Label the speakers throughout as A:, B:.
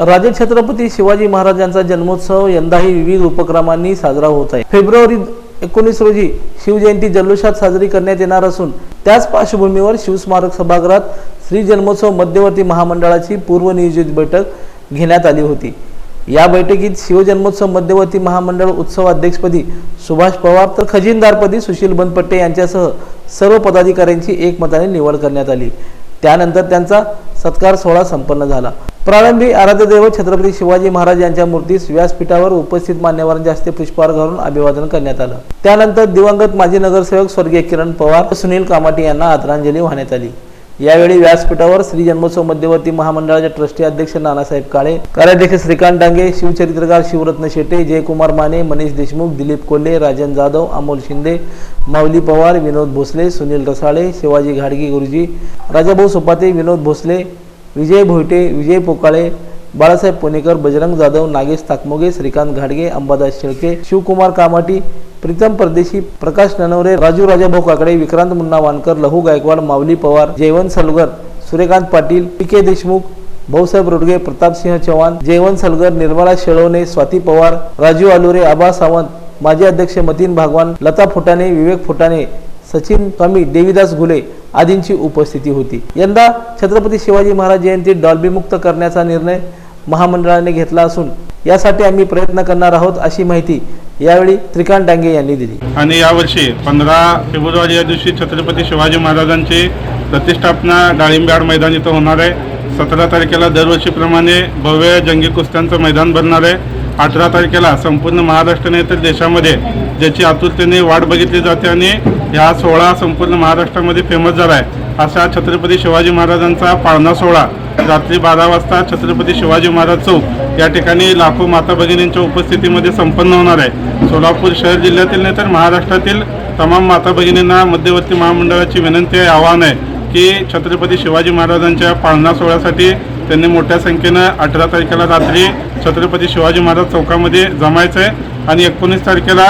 A: राजे छत्रपती शिवाजी महाराजांचा जन्मोत्सव यंदाही विविध उपक्रमांनी साजरा होत आहे. फेब्रुवारी एकोणीस रोजी शिवजयंती जल्लोषात साजरी करण्यात येणार असून त्याच पार्श्वभूमीवर शिवस्मारक सभागृहात श्री जन्मोत्सव मध्यवर्ती महामंडळाची पूर्वनियोजित बैठक घेण्यात आली होती. या बैठकीत शिवजन्मोत्सव मध्यवर्ती महामंडळ उत्सव अध्यक्षपदी सुभाष पवार तर खजिनदारपदी सुशील बनपट्टे यांच्यासह सर्व पदाधिकाऱ्यांची एकमताने निवड करण्यात आली. त्यानंतर त्यांचा सत्कार सोहळा संपन्न झाला. प्रारंभी आराध्यदेव छत्रपती शिवाजी महाराज यांच्या मूर्तीस व्यासपीठावर उपस्थित मान्यवरांच्या हस्ते पुष्पहार घालून अभिवादन करण्यात आलं. त्यानंतर दिवंगत माजी नगरसेवक स्वर्गीय किरण पवार सुनील कामाटी यांना आदरांजली वाहण्यात आली. यावेळी व्यासपीठावर श्री जन्मोत्सव मध्यवर्ती महामंडळाचे ट्रस्टी अध्यक्ष नानासाहेब काळे कार्याध्यक्ष श्रीकांत डांगे शिवचरित्रकार शिवरत्न शेटे जयकुमार माने मनीष देशमुख दिलीप कोल्हे राजन जाधव अमोल शिंदे माऊली पवार विनोद भोसले सुनील रसाळे शिवाजी घाडगे गुरुजी राजाभाऊ सोपाते विनोद भोसले विजय भोयटे विजय पोकाळे बाळासाहेब पुणेकर बजरंग जाधव नागेश ताकमोगे श्रीकांत घाडगे अंबादास शेळके शिवकुमार कामाटी प्रीतम परदेशी प्रकाश ननवरे राजू राजाभाऊ काकडे विक्रांत मुन्ना वानकर लहू गायकवाड माऊली पवार जयवंत सलगर सूर्यकांत पाटील पी के देशमुख भाऊसाहेब रोडगे प्रतापसिंह चव्हाण जयवंत सलगर निर्मला शेळवणे स्वाती पवार राजू आलुरे आबा सावंत माजी अध्यक्ष मतीन भागवान लता फुटाणे विवेक फुटाणे सचिन स्वामी देवीदास घुले आदींची उपस्थिती होती. यंदा छत्रपती शिवाजी महाराज जयंती डॉल्बीमुक्त करण्याचा निर्णय महामंडळाने घेतला असून यासाठी आम्ही प्रयत्न करणार आहोत अशी माहिती यावेळी त्रिकांत डांगे यांनी दिली.
B: आणि यावर्षी पंधरा फेब्रुवारी या दिवशी छत्रपती शिवाजी महाराजांची प्रतिष्ठापना डाळिंब्याड मैदान इथं होणार आहे. सतरा तारखेला दरवर्षीप्रमाणे भव्य जंगी कुस्त्यांचं मैदान भरणार आहे. अठरा तारखेला संपूर्ण महाराष्ट्राने तर देशामध्ये ज्याची आतुरतेने वाट बघितली जाते आणि ह्या सोहळा संपूर्ण महाराष्ट्रामध्ये फेमस झाला आहे. असा छत्रपती शिवाजी महाराजांचा पाळणा सोहळा. रात्री बारा वाजता छत्रपती शिवाजी महाराज चौक या ठिकाणी लाखो माता भगिनींच्या उपस्थितीमध्ये संपन्न होणार आहे. सोलापूर शहर जिल्ह्यातील नाही तर महाराष्ट्रातील तमाम माता भगिनींना मध्यवर्ती महामंडळाची विनंती आहे आव्हान आहे की छत्रपती शिवाजी महाराजांच्या पाळणा सोहळ्यासाठी त्यांनी मोठ्या संख्येनं अठरा तारखेला रात्री छत्रपती शिवाजी महाराज चौकामध्ये जमायचं आहे आणि एकोणीस तारखेला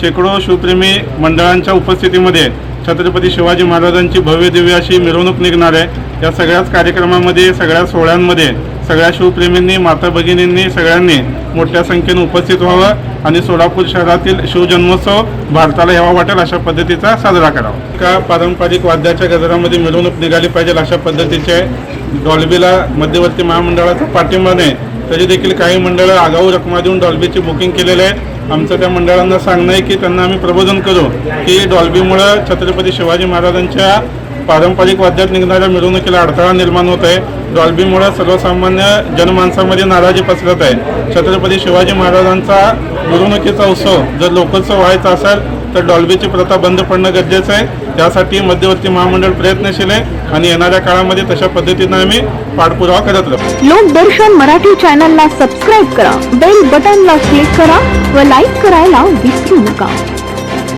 B: शेकडो शिवप्रेमी मंडळांच्या उपस्थितीमध्ये छत्रपती शिवाजी महाराजांची भव्य दिव्य अशी मिरवणूक निघणार आहे. या सगळ्याच कार्यक्रमामध्ये सगळ्या सोहळ्यांमध्ये सगळ्या शिवप्रेमींनी माता भगिनींनी सगळ्यांनी मोठ्या संख्येने उपस्थित व्हावं आणि सोलापूर शहरातील शिवजन्मोत्सव भारताला यावा वाटेल अशा पद्धतीचा साजरा करावा. का पारंपरिक वाद्याच्या गजरामध्ये मिरवणूक निघाली पाहिजे अशा पद्धतीचे डॉल्बीला मध्यवर्ती महामंडळाचा पाठिंबा नाही तरी देखील काही मंडळं आगाऊ रकमा देऊन डॉल्बीची बुकिंग केलेलं आहे. आमचं त्या मंडळांना सांगणं आहे की त्यांना आम्ही प्रबोधन करू की डॉल्बीमुळं छत्रपती शिवाजी महाराजांच्या पारंपरिक वाद्यात निघणाऱ्या मिरवणुकीला अडथळा निर्माण होत आहे. डॉल्बीमुळं सर्वसामान्य जनमानसामध्ये नाराजी पसरत आहे. छत्रपती शिवाजी महाराजांचा मिरवणुकीचा उत्सव जर लोकोत्सव व्हायचा असेल तर डॉल्बीची प्रथा बंद पडणं गरजेचं आहे. त्यासाठी मध्यवर्ती महामंडळ प्रयत्नशील आहे आणि येणाऱ्या काळामध्ये तशा पद्धतीनं आम्ही पाठपुरावा करत राहतो
C: लोकदर्शन मराठी चॅनलला सबस्क्राईब करा बेल बटनला क्लिक करा व लाईक करायला विसरू नका.